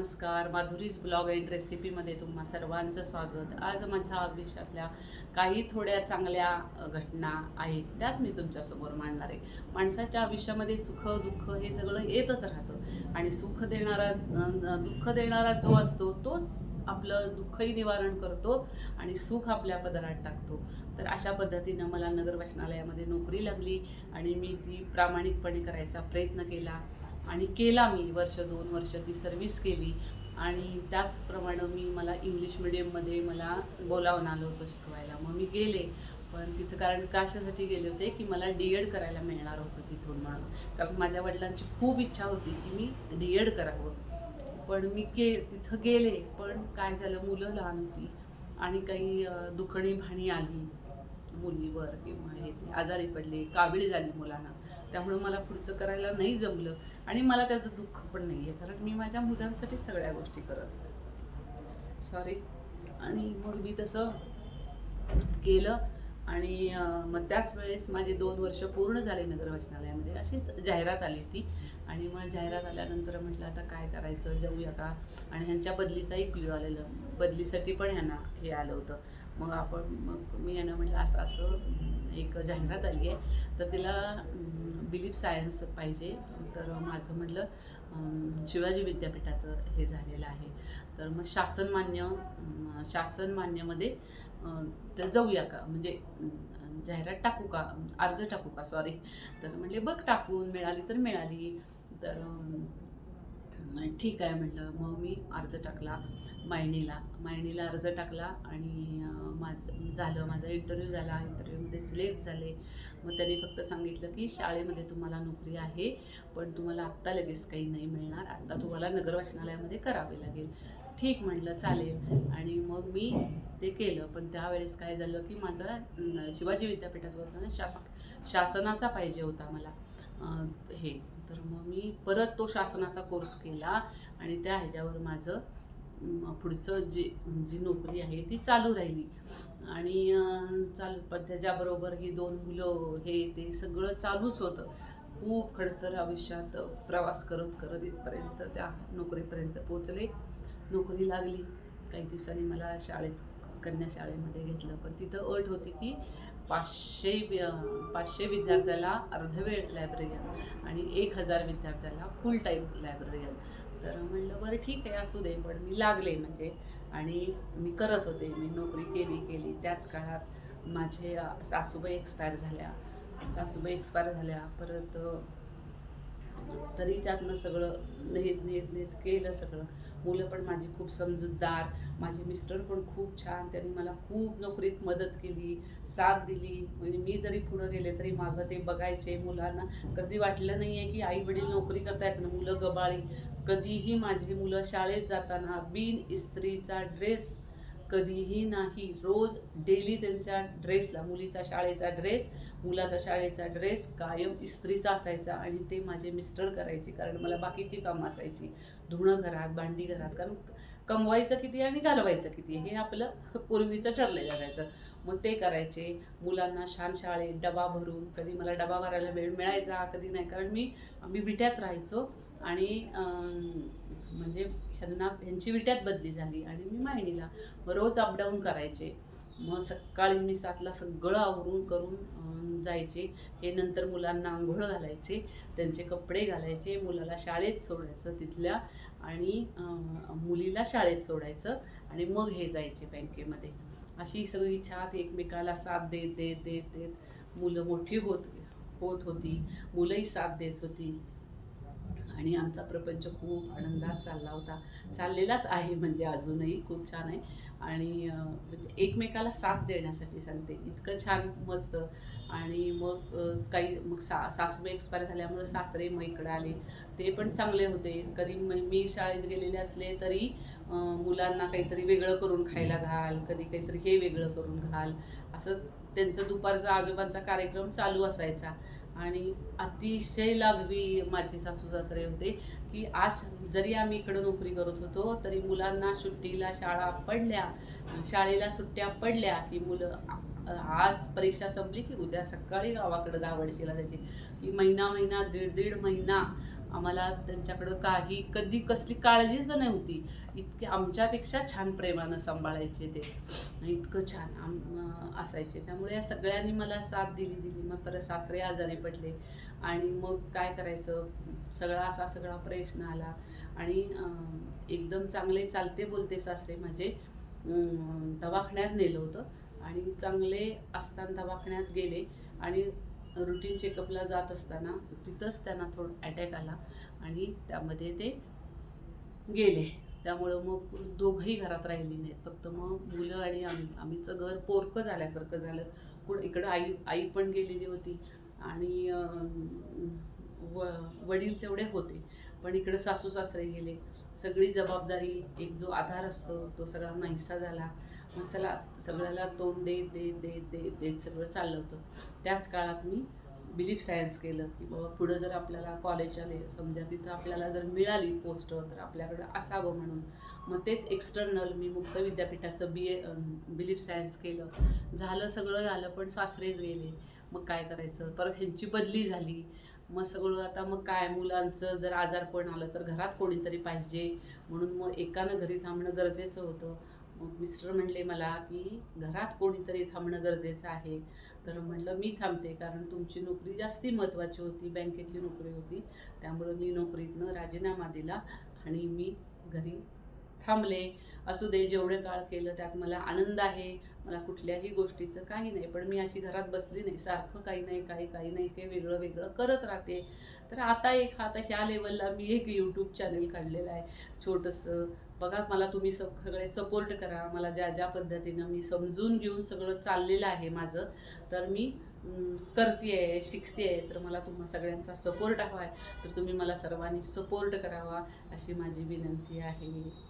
नमस्कार Madhuri's blog and रेसिपीमध्ये तुम्हा सर्वांचं स्वागत. आज माझ्या आयुष्यातल्या काही थोड्या चांगल्या घटना आहेत त्याच मी तुमच्यासमोर मांडणार आहे. माणसाच्या आयुष्यामध्ये सुख दुःख हे सगळं येतच राहतं. आणि सुख देणारा दुःख देणारा जो असतो तोच आपलं दुःखही निवारण करतो आणि सुख आपल्या पदरात टाकतो. तर अशा पद्धतीनं मला नगर वाचनालयामध्ये नोकरी लागली आणि मी ती प्रामाणिकपणे करायचा प्रयत्न केला. आणि केला मी वर्ष दोन वर्ष ती सर्व्हिस केली. आणि त्याचप्रमाणे मी मला इंग्लिश मिडियममध्ये मला बोलावून आलं होतं शिकवायला. मग मी गेले. पण तिथं कारण कशासाठी गेले होते की मला डी एड करायला मिळणार होतं तिथून म्हणून. कारण माझ्या वडिलांची खूप इच्छा होती की मी डी एड करावं. पण मी के तिथं गेले. पण काय झालं? मुलं लहान होती. आणि काही दुखणी भाणी आली. मुलीवर किंवा हे ते आजारी पडले काबिळी झाली मुलांना. त्यामुळं मला पुढचं करायला नाही जमलं आणि मला त्याचं दुःख पण नाही आहे कारण मी माझ्या मुलांसाठी सगळ्या गोष्टी करत होते. सॉरी आणि मग मी तसं केलं आणि मग त्याच वेळेस माझे दोन वर्ष पूर्ण झाले नगर वाचनालयामध्ये. अशीच जाहिरात आली होती. आणि मग जाहिरात आल्यानंतर म्हटलं आता काय करायचं? जाऊया का? आणि ह्यांच्या बदलीचाही क्ल्यू आलेलं. बदलीसाठी पण ह्यांना हे आलं होतं. मग आपण मग मी यांना म्हटलं असं असं एक जाहिरात आली आहे. तर तिला बिलीफ सायन्स पाहिजे. तर माझं म्हटलं शिवाजी विद्यापीठाचं हे झालेलं आहे. तर मग शासनमान्य शासनमान्यमध्ये तर जाऊया का? म्हणजे जाहिरात टाकू का? अर्ज टाकू का? सॉरी तर म्हणले बघ टाकून मिळाली तर मिळाली. तर ठीक आहे म्हटलं. मग मी अर्ज टाकला मायणीला मायणीला अर्ज टाकला आणि माझं झालं. माझा इंटरव्ह्यू झाला. इंटरव्ह्यूमध्ये सिलेक्ट झाले. मग त्यांनी फक्त सांगितलं की शाळेमध्ये तुम्हाला नोकरी आहे पण तुम्हाला आत्ता लगेच काही नाही मिळणार. आत्ता तुम्हाला नगर वाचनालयामध्ये करावे लागेल. ठीक म्हटलं चालेल. आणि मग मी ते केलं. पण त्यावेळेस काय झालं की माझा शिवाजी विद्यापीठाचा होता ना शास शासनाचा पाहिजे होता मला हे. तर मग मी परत तो शासनाचा कोर्स केला आणि त्या ह्याच्यावर माझं पुढचं जे जी नोकरी आहे ती चालू राहिली. आणि चाल चालू पण त्याच्याबरोबर ही दोन मुलं हे ते सगळं चालूच होतं. खूप खडतर आयुष्यात प्रवास करत करत इथपर्यंत त्या नोकरीपर्यंत पोचले नोकरी लागली. काही दिवसांनी मला शाळेत कन्या शाळेमध्ये घेतलं. पण तिथं अट होती की पाचशे पाचशे विद्यार्थ्याला अर्धवेळ लायब्ररीयन आणि एक हजार विद्यार्थ्याला फुल टाईम लायब्ररीयन तर म्हणलं बरं ठीक आहे असू दे पण मी लागले म्हणजे. आणि मी करत होते. मी नोकरी केली केली. त्याच काळात माझे सासूबाई एक्सपायर झाल्या. सासूबाई एक्सपायर झाल्या. परत तरी त्यातनं सगळं नेत नेत नेत केलं सगळं. मुलं पण माझी खूप समजूतदार माझे मिस्टर पण खूप छान त्यांनी मला खूप नोकरीत मदत केली साथ दिली. म्हणजे मी जरी पुढं गेले तरी मागं ते बघायचे मुलांना. कधी वाटलं नाही आहे की आई वडील नोकरी करतायत ना मुलं गबाळी. कधीही माझी मुलं शाळेत जाताना बिन इस्त्रीचा ड्रेस कधीही नाही. रोज डेली त्यांच्या ड्रेसला मुलीचा शाळेचा ड्रेस मुलाचा शाळेचा ड्रेस कायम इस्त्रीचा असायचा आणि ते माझे मिस्टर करायचे कारण मला बाकीची कामं असायची. धुणं घरात भांडी घरात कारण कमवायचं किती आणि घालवायचं किती हे आपलं पूर्वीचं ठरलेलं जायचं मग ते करायचे. मुलांना छान शाळेत डबा भरून कधी मला डबा भरायला वेळ मिळायचा कधी नाही. कारण मी आम्ही विट्यात राहायचो आणि म्हणजे ह्यांना ह्यांची विट्यात बदली झाली आणि मी माहिनीला रोज अपडाऊन करायचे. मग सकाळी मी सातला सगळं आवरून करून जायचे. हे नंतर मुलांना आंघोळ घालायचे त्यांचे कपडे घालायचे मुलाला शाळेत सोडायचं तिथल्या आणि मुलीला शाळेत सोडायचं आणि मग हे जायचे बँकेमध्ये. अशी सगळी छात एकमेकाला साथ देत देत देत देत. मुलं मोठी होत होत होती. मुलंही साथ देत होती. आणि आमचा प्रपंच खूप आनंदात चालला होता. चाललेलाच आहे म्हणजे अजूनही खूप छान आहे. आणि म्हणजे एकमेकाला साथ देण्यासाठी सांगते. इतकं छान मस्त. आणि मग काही मग सा सासूबाई एक्सपायर झाल्यामुळं सासरे मग इकडं आले. ते पण चांगले होते. कधी मी शाळेत गेलेले असले तरी मुलांना काहीतरी वेगळं करून खायला घाल. कधी काहीतरी हे वेगळं करून घाल. असं त्यांचं दुपारचा आजोबांचा कार्यक्रम चालू असायचा. आणि अतिशय लागवी माझे सासू सासरे होते की आज जरी आम्ही इकडं नोकरी करत होतो तरी मुलांना सुट्टीला शाळा पडल्या शाळेला सुट्ट्या पडल्या की मुलं आज परीक्षा संपली की उद्या सकाळी गावाकडं दावडशीला जायची की महिना महिना दीड दीड महिना आम्हाला त्यांच्याकडं काही कधी कसली काळजीच नव्हती इतके आमच्यापेक्षा छान प्रेमानं सांभाळायचे ते. इतकं छान आम असायचे. त्यामुळे या सगळ्यांनी मला साथ दिली दिली. मग परत सासरे आजारी पडले. आणि मग काय करायचं? सगळा असा सगळा प्रश्न आला. आणि एकदम चांगले चालते बोलते सासरे माझे. दवाखान्यात नेलं होतं. आणि चांगले असताना दवाखान्यात गेले. आणि रुटीन चेकअपला जात असताना तिथंच त्यांना थोडं अटॅक आला आणि त्यामध्ये ते गेले. त्यामुळं मग दोघंही घरात राहिली नाहीत. फक्त मग मुलं आणि आम्ही. आम्हीचं घर पोरकं झाल्यासारखं झालं. कोण इकडं आई आई पण गेलेली होती आणि व वडील तेवढे होते. पण इकडं सासू सासरे गेले. सगळी जबाबदारी एक जो आधार असतो तो सगळा नाहीसा झाला. मग चला सगळ्याला तोंड देत देत देत देत देत सगळं चाललं होतं. त्याच काळात मी बिलीफ सायन्स केलं की बाबा पुढं जर आपल्याला कॉलेज आले समजा तिथं आपल्याला जर मिळाली पोस्ट तर आपल्याकडं असावं म्हणून. मग तेच एक्सटर्नल मी मुक्त विद्यापीठाचं बी ए बिलीफ सायन्स केलं. झालं सगळं झालं पण सासरेच गेले. मग काय करायचं? परत ह्यांची बदली झाली. मग सगळं आता मग काय? मुलांचं जर आजारपण आलं तर घरात कोणीतरी पाहिजे. म्हणून मग एकानं घरी थांबणं गरजेचं होतं. मग मिस्टर म्हणले मला की घरात कोणीतरी थांबणं गरजेचं आहे. तर म्हणलं मी थांबते कारण तुमची नोकरी जास्ती महत्त्वाची होती बँकेची नोकरी होती. त्यामुळं मी नोकरीतनं राजीनामा दिला आणि मी घरी थांबले. असू दे जेवढे काळ केलं त्यात मला आनंद आहे. मला कुठल्याही गोष्टीचं काही नाही पण मी अशी घरात बसली नाही. सारखं काही नाही काही काही नाही काही वेगळं वेगळं करत राहते. तर आता एक आता ह्या लेवलला मी एक यूट्यूब चॅनेल काढलेलं आहे. छोटंसं बघा मला तुम्ही सगळे सपोर्ट करा. मला ज्या ज्या पद्धतीनं मी समजून घेऊन सगळं चाललेलं आहे माझं तर मी करते आहे शिकते आहे तर मला तुम्हा सगळ्यांचा सपोर्ट हवा आहे तर तुम्ही मला सर्वांनी सपोर्ट करावा अशी माझी विनंती आहे.